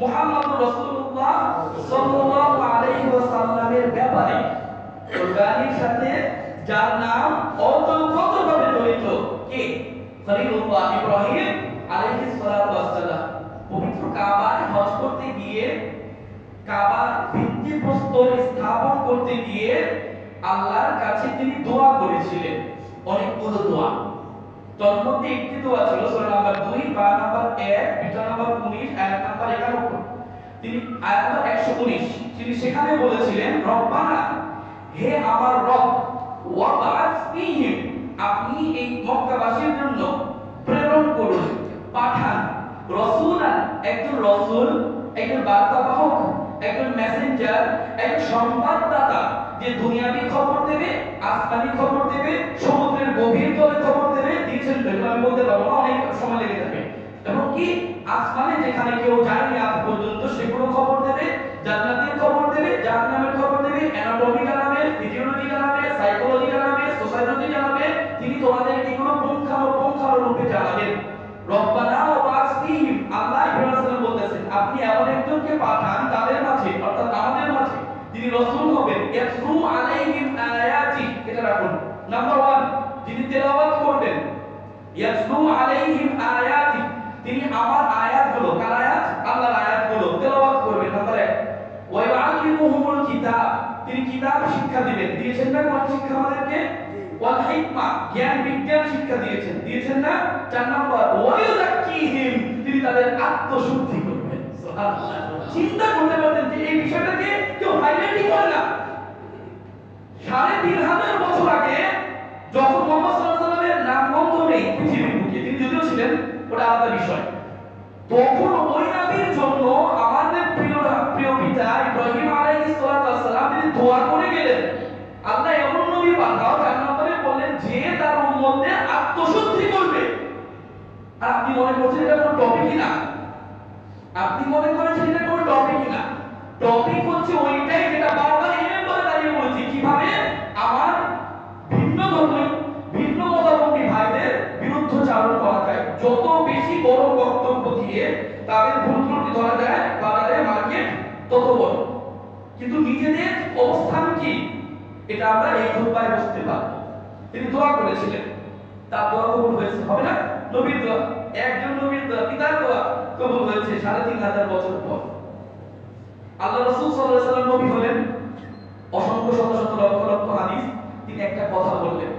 মুহাম্মদুর রাসূলুল্লাহ সাল্লাল্লাহু আলাইহি ওয়াসাল্লামের ব্যাপারে কোরবানির সাথে যার নাম অতপ্রতভাবে জড়িত কে? খলিলুল্লাহ ইব্রাহিম আলাইহিস সালাতু ওয়াসসালাম। পবিত্র কাবায় হজ করতে গিয়ে, কাবার ভিত্তিপ্রস্তর স্থাপন করতে গিয়ে আল্লাহর কাছে তিনি দোয়া করেছিলেন। তন্মধ্যে একটি দোয়া ছিল সূরা নাম্বার 2 বা নাম্বার 1 বিটা নাম্বার 19 আয়াত নাম্বার 91 তিনি আয়াত নাম্বার 119 তিনি সেখানে বলেছিলেন, রব্বানা, হে আমার রব, ওয়াবাস ফীহিম, আপনি এই মক্কাবাসীর জন্য প্রেরণ করুন, পাঠান। রাসূলান, একজন রাসূল, একজন বার্তাবাহক, একজন মেসেঞ্জার একজন সংবাদদাতা, যে দুনিয়াবি খবর দেবে, আসমানি খবর দেবে, সমুদ্রের গভীর তলে খবর এগুলো আমি বলতে পারব অনেক সময় লেগে যাবে কি, আসমানে যেখানে কেউ যায়নি আজ পর্যন্ত সেগুলো খবর দেবে? জান্নাতের খবর দেবে, জাহান্নামের খবর দেবে অ্যানাটমি জানাবে ফিজিওলজি জানাবে সাইকোলজি জানাবে সোসাইটি জানাবে। তিনি তোমাদেরকে এগুলো পুঙ্খানুপুঙ্খানু রূপে জানাবেন? রব্বানা ওয়া বাসফিহিম আল্লাহ ইব্রাহিম বলতেছেন, আপনি এমন একজনকে পাঠান তাদের মাঝে, অর্থাৎ আমাদের মাঝে, যিনি রাসূল হবেন। ইয়াতলু আলাইহিম আয়াতি, এটা রাখুন। নাম্বার 1 যিনি তেলাওয়াত ইয়াতলু আলাইহিম আয়াতি। তিনি আমার আয়াতগুলো, কার আয়াত? আল্লাহর আয়াতগুলো। তেলাওয়াত করবেন। 1 ওয়া ইউআল্লিমুহুমুল কিতাব। তিনি কিতাব শিক্ষা দিবেন। দিয়েছেন না কোন শিক্ষা আমাদেরকে? ওয়াল হিকমা, জ্ঞান, বিজ্ঞান শিক্ষা দিয়েছেন। দিয়েছেন না? চার নম্বর, ওয়ায়ুযাক্কিহিম। তিনি তাদের আত্মশুদ্ধি করবেন। সুবহানাল্লাহ। চিন্তা করতে পারতেন যে এই বিষয়টাকে কেউ হাইলাইটই করে না। সাড়ে তিন হাজার বছর আগে ওটা আলাদা বিষয়। তখন ওই নবীর জন্য আমাদের প্রিয় প্রিয় পিতা ইব্রাহিম আলাইহিস ওয়াসসালাম তিনি দোয়া করে গেলেন। আল্লাহ এমন নবী পাঠাও, যার নামে বলেন যে তার উম্মতদের আত্মশুদ্ধি করবে। আর আপনি মনে করছেন এটা কোনো টপিকই না? আপনি মনে করেছেন এটা কোনো টপিকই না? টপিক হচ্ছে ওইটাই যেটা বিরুদ্ধচারণ করা যায়। যত বেশি বড় বক্তব্য দিয়ে তাদের ভুল ত্রুটি ধরা যায়, বাজারে মার্কেট তত বড়। কিন্তু নিজেদের অবস্থান কি? এটা আমরা এই খুতবায় বুঝতে পারব। তিনি দোয়া করেছিলেন। তার দোয়া কবুল হয়েছে, হবে না? নবীর দোয়া। একজন নবীর দোয়া, পিতার দোয়া কবুল হয়েছে সাড়ে তিন হাজার বছর পর। আল্লাহ রসুল সাল্লাহ সাল্লাম নবী হলেন। অসংখ্য শত শত লক্ষ লক্ষ হাদিস তিনি একটা কথা বললেন।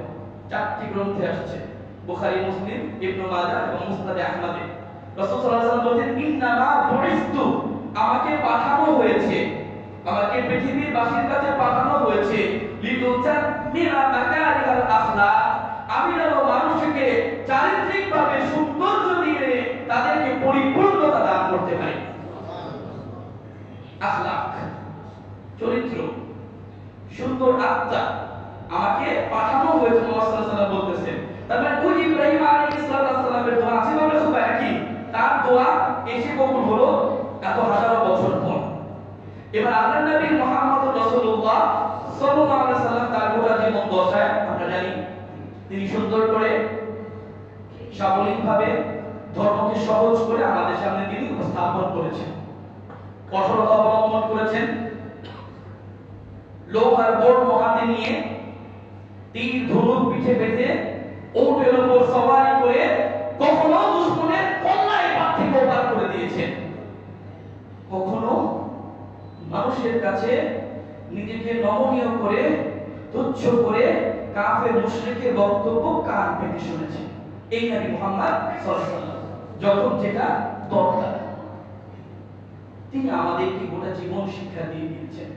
চারটি গ্রন্থে আসছে। বুখারী, মুসলিম, ইবনে মাজাহ এবং মুসনাদে আহমদে। রাসূল সাল্লাল্লাহু আলাইহি বলেন ইন্নামা বুইস্তু আমাকে পাঠানো হয়েছে। আমাকে পৃথিবীর বাসীর কাছে পাঠানো হয়েছে। লিতুজান মিনা মাকারিহাল আখলাক। আমি যেন মানুষকে চারিত্রিকভাবে সৌন্দর্য দিয়ে তাদেরকে পরিপূর্ণতা দান করতে পারি। আখলাক, চরিত্র, সুন্দর আত্মা আমাকে পাঠানো হয়েছে মুহাম্মদ সাল্লাল্লাহু আলাইহি ওয়াসাল্লাম বলতেছেন তারপরে ওই ইব্রাহিম আলাইহিস সালামের দোয়া আছে না খুব একই তার দোয়া এসে কবুল হলো এত হাজারো বছর পর এবার আল্লাহ নবী মুহাম্মদ রাসূলুল্লাহ সাল্লাল্লাহু আলাইহি সাল্লাম তার গোটা জীবন দশায় আমরা জানি তিনি সুন্দর করে, সাবলীলভাবে, ধর্মকে সহজ করে আমাদের সামনে তিনি উপস্থাপন করেছেন। কঠোরতা অবলম্বন করেছেন। লোক আর বোর্ড হাতে নিয়ে তীর ধনুক পিঠে বেঁধে ওটের উপর সওয়ারি নিজেকে নমনীয় করে, তুচ্ছ করে কাফে মুশরিকের বক্তব্য কান পেতে শুনেছে? এই নবী মুহাম্মদ যখন যেটা দরকার। তিনি আমাদেরকে গোটা জীবন শিক্ষা দিয়ে দিয়েছেন।